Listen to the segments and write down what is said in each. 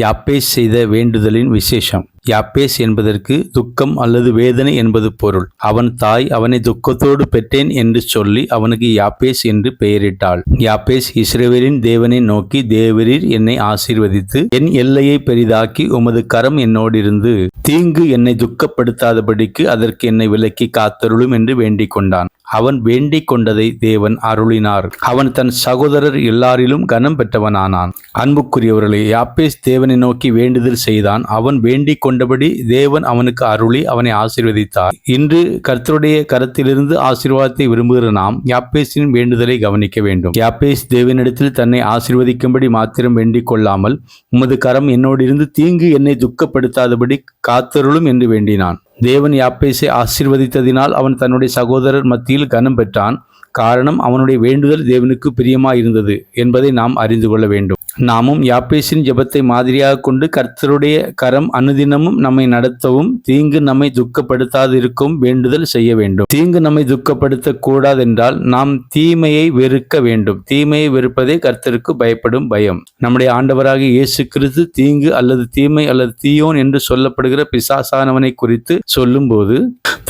யாப்பேஸ் செய்த வேண்டுதலின் விசேஷம். யாப்பேஸ் என்பதற்கு துக்கம் அல்லது வேதனை என்பது பொருள். அவன் தாய் அவனை துக்கத்தோடு பெற்றேன் என்று சொல்லி அவனுக்கு யாப்பேஸ் என்று பெயரிட்டாள். யாப்பேஸ் இஸ்ரவேலின் தேவனை நோக்கி தேவரீர் என்னை ஆசீர்வதித்து என் எல்லையை பெரிதாக்கி உமது கரம் என்னோடிருந்து தீங்கு என்னை துக்கப்படுத்தாதபடிக்கு அதற்கு என்னை விலக்கி காத்தருளும் என்று வேண்டிக் கொண்டான். அவன் வேண்டிக் கொண்டதை தேவன் அருளினார். அவன் தன் சகோதரர் எல்லாரிலும் கனம் பெற்றவனானான். அன்புக்குரியவர்களே யாப்பேஸ் தேவனை நோக்கி வேண்டுதல் செய்தான். அவன் வேண்டிக் கொண்டபடி தேவன் அவனுக்கு அருளி அவனை ஆசீர்வதித்தார். இன்று கர்த்தருடைய கரத்திலிருந்து ஆசீர்வாதத்தை விரும்புகிற நாம் யாப்பேசின் வேண்டுதலை கவனிக்க வேண்டும். யாப்பேஸ் தேவனிடத்தில் தன்னை ஆசீர்வதிக்கும்படி மாத்திரம் வேண்டிக் கொள்ளாமல் உமது கரம் என்னோடு இருந்து தீங்கு என்னை துக்கப்படுத்தாதபடி காத்தருளும் என்று வேண்டினான். தேவன் யாப்பேசை ஆசீர்வதித்ததினால் அவன் தன்னுடைய சகோதரர் மத்தியில் கனம் பெற்றான். காரணம் அவனுடைய வேண்டுதல் தேவனுக்கு பிரியமாயிருந்தது என்பதை நாம் அறிந்து கொள்ள வேண்டும். நாமும் யாப்பேசின் ஜெபத்தை மாதிரியாக கொண்டு கர்த்தருடைய கரம் அனுதினமும் நம்மை நடத்தவும் தீங்கு நம்மை துக்கப்படுத்தாது இருக்கும் வேண்டுதல் செய்ய வேண்டும். தீங்கு நம்மை துக்கப்படுத்த கூடாதென்றால் நாம் தீமையை வெறுக்க வேண்டும். தீமையை வெறுப்பதே கர்த்தருக்கு பயப்படும் பயம். நம்முடைய ஆண்டவராக இயேசு கிறிஸ்து தீங்கு அல்லது தீமை அல்லது தீயோன் என்று சொல்லப்படுகிற பிசாசானவனை குறித்து சொல்லும்போது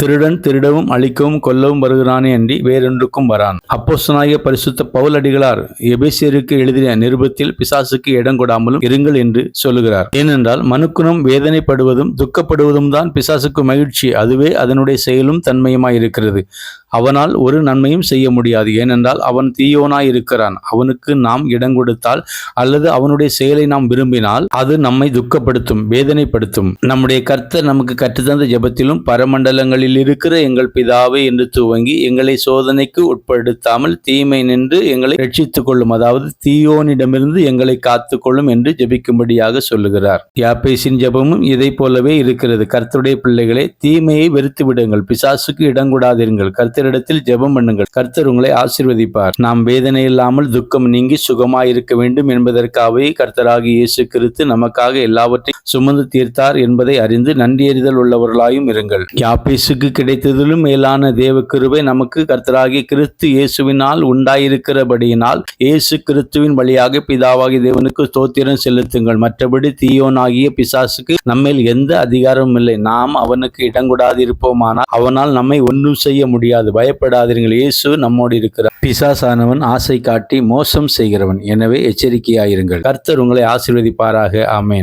திருடன் திருடவும் அழிக்கவும் கொல்லவும் வருகிறானே அன்றி வேறொன்றுக்கும் வரான். அப்போசனாகிய பரிசுத்த பவுல் அடிகளார் எபேசியருக்கு எழுதிய நிருபத்தில் பிசாசுக்கு இடம் கொடாமலும் இருங்கள் என்று சொல்லுகிறார். ஏனென்றால் மனுக்குணம் வேதனைப்படுவதும் துக்கப்படுவதும் தான் பிசாசுக்கு மகிழ்ச்சி. அதுவே அதனுடைய செயலும் தன்மையுமாய் இருக்கிறது அவனால் ஒரு நன்மையும் செய்ய முடியாது. ஏனென்றால் அவன் தீயோனாய் இருக்கிறான் அவனுக்கு நாம் இடம் கொடுத்தால் அல்லது அவனுடைய செயலை நாம் விரும்பினால் அது நம்மை துக்கப்படுத்தும் வேதனைப்படுத்தும். நம்முடைய கர்த்தர் நமக்கு கற்றுத்தந்த ஜெபத்திலும் பரமண்டலங்களில் இருக்கிற எங்கள் பிதாவே என்று துவங்கி எங்களை சோதனைக்கு உட்படுத்தாமல் தீமை நின்று எங்களை ரட்சித்துக் கொள்ளும் அதாவது தீயோனிடமிருந்து எங்களை காத்துக்கொள்ளும் என்று ஜெபிக்கும்படியாக சொல்லுகிறார். யாப்பேசின் ஜெபமும் இதை போலவே இருக்கிறது. கர்த்தருடைய பிள்ளைகளே தீமையை வெறுத்து விடுங்கள் பிசாசுக்கு இடங்கூடாதிருங்கள் கர்த்தரிடத்தில் ஜெபம் பண்ணுங்கள். கர்த்தர் உங்களை ஆசீர்வதிப்பார். நாம் வேதனை இல்லாமல் துக்கம் நீங்கி சுகமாய் இருக்க வேண்டும் என்பதற்காகவே கர்த்தராகி இயேசு கிறிஸ்து நமக்காக எல்லாவற்றையும் சுமந்து தீர்த்தார் என்பதை அறிந்து நன்றியறிதல் உள்ளவர்களாயும் இருங்கள். யாப்பேசுக்கு கிடைத்ததிலும் மேலான தேவ கிருபை நமக்கு கர்த்தராகிய கிறிஸ்து இயேசுவினால் உண்டாயிருக்கிறபடியினால் இயேசு கிறிஸ்துவின் வழியாக பிதாவாகி தேவனுக்கு ஸ்தோத்திரம் செலுத்துங்கள். மற்றபடி தீயோனாகிய பிசாசுக்கு நம்மில் எந்த அதிகாரமும் இல்லை. நாம் அவனுக்கு இடங்கூடாது இருப்போமானால் அவனால் நம்மை ஒன்றும் செய்ய முடியாது. பயப்படாதீர்கள். இயேசு நம்மோடு இருக்கிறார். பிசாசானவன் ஆசை காட்டி மோசம் செய்கிறவன். எனவே எச்சரிக்கையாயிருங்கள். கர்த்தர் உங்களை ஆசீர்வதிப்பாராக. ஆமேன்.